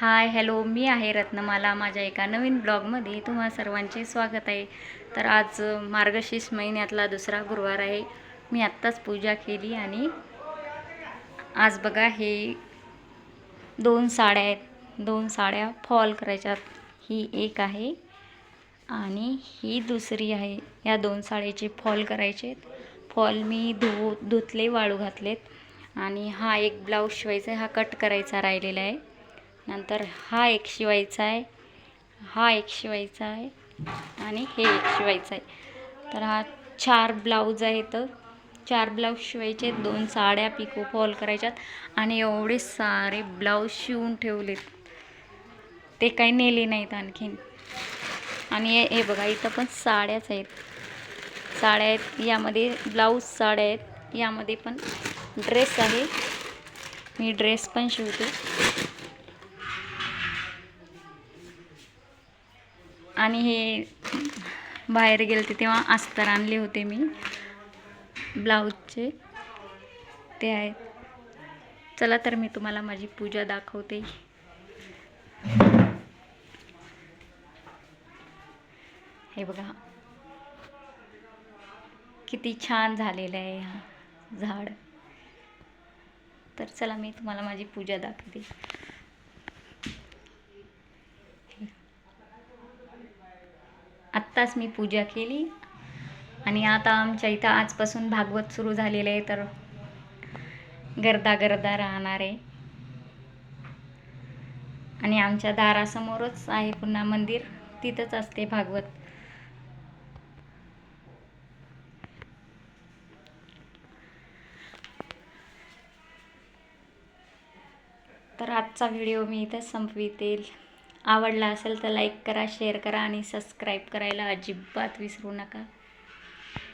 Hi hello मी आहे रत्नमाला. माझ्या एका नवीन ब्लॉगमध्ये तुम्हा सर्वांचे स्वागत आहे. तर आज मार्गशीर्ष महिन्यातला दुसरा गुरुवार आहे. मी आत्ताच पूजा केली आणि आज बघा हे दोन साड्या आहेत. दोन साड्या फॉल करायच्यात. ही एक आहे आणि ही दुसरी आहे. या दोन साड्याचे फॉल करायचे फॉल मी धु धुतले वाळू घातलेत. आणि हा एक ब्लाऊज शिवायचा आहे. हा कट करायचा राहिलेला आहे. नंतर हा एक शिवायचा आहे. हा एक शिवायचा आहे आणि हे एक शिवायचं आहे. तर हा चार ब्लाऊज आहेत. चार ब्लाऊज शिवायचे. दोन साड्या पिको फॉल करायच्यात आणि एवढे सारे ब्लाऊज शिवून ठेवलेत. ते काही नेले नाहीत आणखीन. आणि हे बघा इथं पण साड्याच आहेत. साड्या आहेत. यामध्ये ब्लाऊज साड्या आहेत. यामध्ये पण ड्रेस आहे. मी ड्रेस पण शिवते. आणि हे बाहेर गेलते तेव्हा अस्तर आणले होते मी. ब्लाऊजचे. ते आहेत. चला तर मी तुम्हाला माझी पूजा दाखवते. हे बघा. किती छान झालेलं आहे हा झाड. तर चला मी तुम्हाला माझी पूजा दाखवते. आत्ताच मी पूजा केली. आणि आता आमच्या इथं आजपासून भागवत सुरू झालेलं आहे तर गर्दा गर्दा राहणार आहे. आणि आमच्या दारासमोरच आहे पुन्हा मंदिर तिथंच असते भागवत. तर आजचा व्हिडिओ मी इथंच संपविते. आवडला असेल तर लाईक करा शेअर करा आणि सबस्क्राईब करायला अजिबात विसरू नका.